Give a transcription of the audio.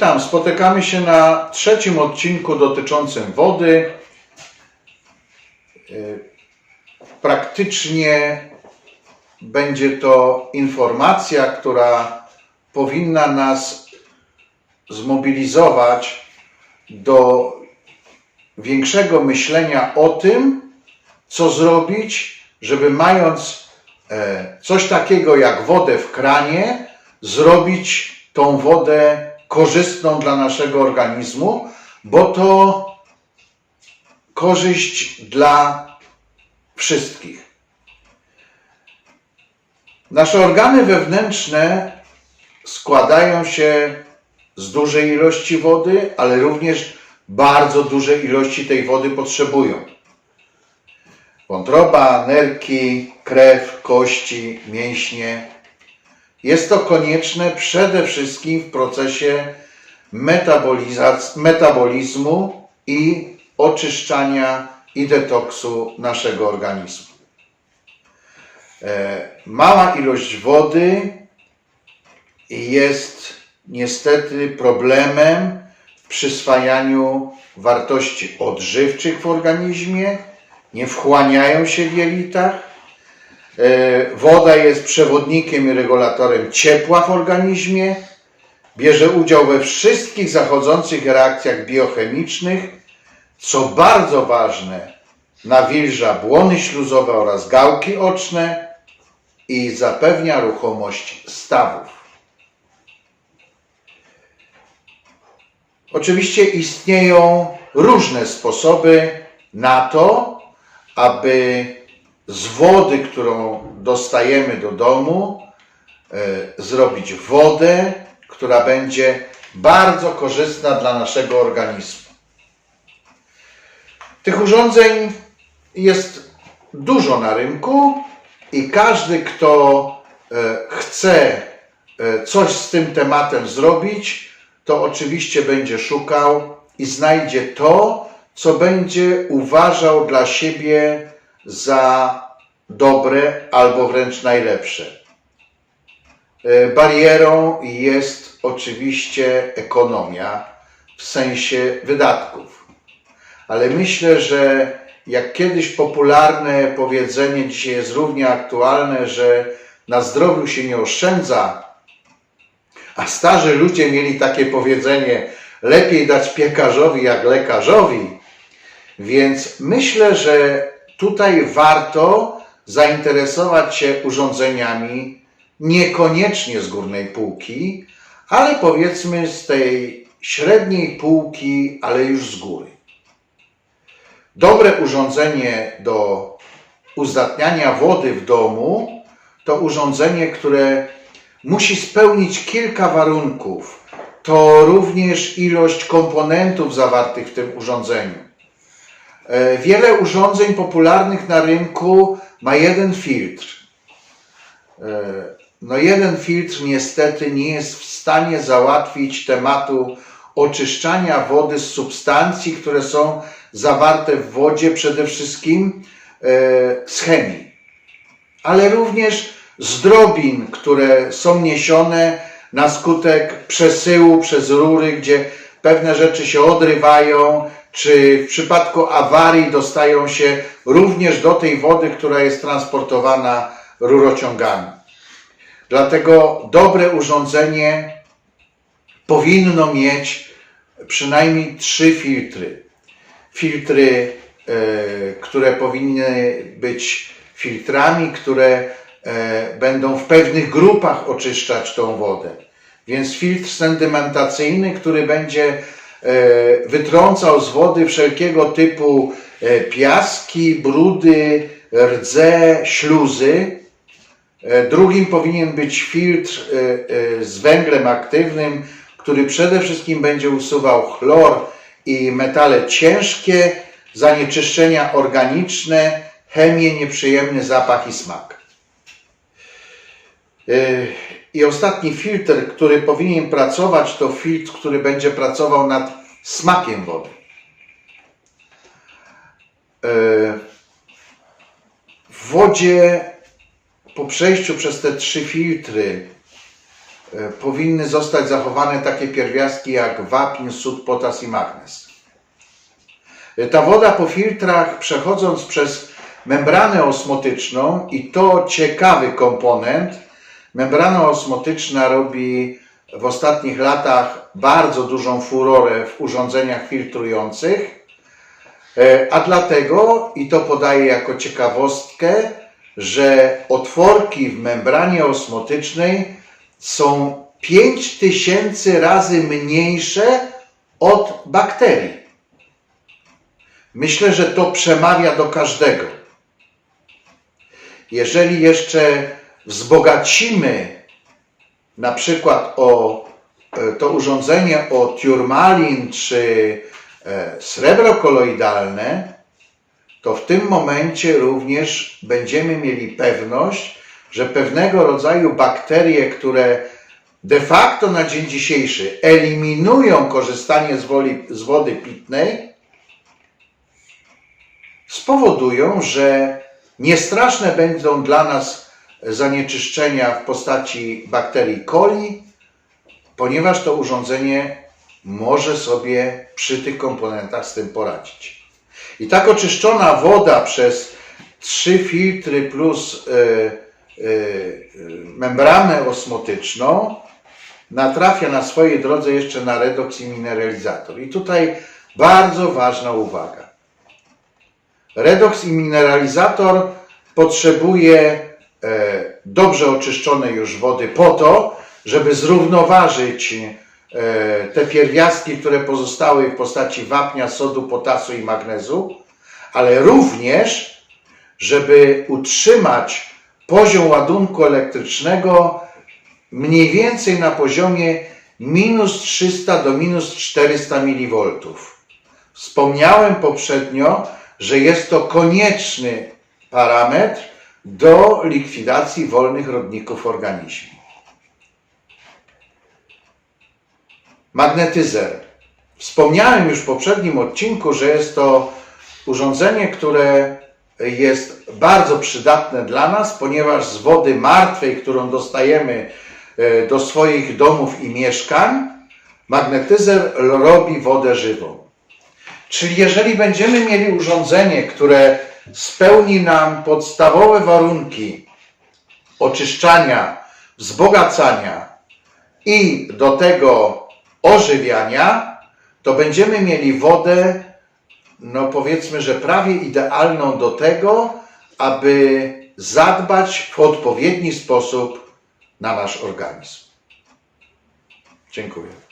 Witam, spotykamy się na trzecim odcinku dotyczącym wody. Y, Praktycznie będzie to informacja, która powinna nas zmobilizować do większego myślenia o tym, co zrobić, żeby mając e, coś takiego jak wodę w kranie, zrobić tą wodę korzystną dla naszego organizmu, bo to korzyść dla wszystkich. Nasze organy wewnętrzne składają się z dużej ilości wody, ale również bardzo duże ilości tej wody potrzebują. Wątroba, nerki, krew, kości, mięśnie. Jest to konieczne przede wszystkim w procesie metabolizmu i oczyszczania i detoksu naszego organizmu. E, Mała ilość wody jest niestety problemem w przyswajaniu wartości odżywczych w organizmie, nie wchłaniają się w jelitach. E, Woda jest przewodnikiem i regulatorem ciepła w organizmie, bierze udział we wszystkich zachodzących reakcjach biochemicznych, co bardzo ważne, nawilża błony śluzowe oraz gałki oczne i zapewnia ruchomość stawów. Oczywiście istnieją różne sposoby na to, aby z wody, którą dostajemy do domu, e, zrobić wodę, która będzie bardzo korzystna dla naszego organizmu. Tych urządzeń jest dużo na rynku i każdy, kto e, chce e, coś z tym tematem zrobić, to oczywiście będzie szukał i znajdzie to, co będzie uważał dla siebie za dobre albo wręcz najlepsze. E, Barierą jest oczywiście ekonomia w sensie wydatków. Ale myślę, że jak kiedyś popularne powiedzenie dzisiaj jest równie aktualne, że na zdrowiu się nie oszczędza, a starzy ludzie mieli takie powiedzenie: lepiej dać piekarzowi jak lekarzowi. Więc myślę, że tutaj warto zainteresować się urządzeniami niekoniecznie z górnej półki, ale powiedzmy z tej średniej półki, ale już z góry. Dobre urządzenie do uzdatniania wody w domu to urządzenie, które musi spełnić kilka warunków. To również ilość komponentów zawartych w tym urządzeniu. E, Wiele urządzeń popularnych na rynku ma jeden filtr. E, No jeden filtr niestety nie jest w stanie załatwić tematu oczyszczania wody z substancji, które są zawarte w wodzie, przede wszystkim e, z chemii, ale również z drobin, które są niesione na skutek przesyłu przez rury, gdzie pewne rzeczy się odrywają, czy w przypadku awarii dostają się również do tej wody, która jest transportowana rurociągami. Dlatego dobre urządzenie powinno mieć przynajmniej trzy filtry. Filtry, e, które powinny być filtrami, które e, będą w pewnych grupach oczyszczać tą wodę. Więc filtr sedymentacyjny, który będzie wytrącał z wody wszelkiego typu e, piaski, brudy, rdze, śluzy. E, Drugim powinien być filtr e, e, z węglem aktywnym, który przede wszystkim będzie usuwał chlor i metale ciężkie, zanieczyszczenia organiczne, chemię, nieprzyjemny zapach i smak. I ostatni filtr, który powinien pracować, to filtr, który będzie pracował nad smakiem wody. E, W wodzie po przejściu przez te trzy filtry e, powinny zostać zachowane takie pierwiastki jak wapń, sód, potas i magnez. E, Ta woda po filtrach przechodząc przez membranę osmotyczną i to ciekawy komponent, membrana osmotyczna robi w ostatnich latach bardzo dużą furorę w urządzeniach filtrujących, E, A dlatego, i to podaję jako ciekawostkę, że otworki w membranie osmotycznej są 5000 razy mniejsze od bakterii. Myślę, że to przemawia do każdego. Jeżeli jeszcze wzbogacimy na przykład o e, to urządzenie o turmalin czy e, srebro koloidalne, to w tym momencie również będziemy mieli pewność, że pewnego rodzaju bakterie, które de facto na dzień dzisiejszy eliminują korzystanie z, woli, z wody pitnej, spowodują, że niestraszne będą dla nas zanieczyszczenia w postaci bakterii coli, ponieważ to urządzenie może sobie przy tych komponentach z tym poradzić. I tak oczyszczona woda przez trzy filtry plus y, y, membranę osmotyczną natrafia na swojej drodze jeszcze na redoks i mineralizator. I tutaj bardzo ważna uwaga. Redoks i mineralizator potrzebuje e, dobrze oczyszczonej już wody po to, żeby zrównoważyć e, te pierwiastki, które pozostały w postaci wapnia, sodu, potasu i magnezu, ale również, żeby utrzymać poziom ładunku elektrycznego mniej więcej na poziomie minus 300 do minus 400 mV. Wspomniałem poprzednio, że jest to konieczny parametr do likwidacji wolnych rodników w organizmie. Magnetyzer. Wspomniałem już w poprzednim odcinku, że jest to urządzenie, które jest bardzo przydatne dla nas, ponieważ z wody martwej, którą dostajemy e, do swoich domów i mieszkań, magnetyzer robi wodę żywą. Czyli jeżeli będziemy mieli urządzenie, które spełni nam podstawowe warunki oczyszczania, wzbogacania i do tego ożywiania, to będziemy mieli wodę, no powiedzmy, że prawie idealną do tego, aby zadbać w odpowiedni sposób na nasz organizm. Dziękuję.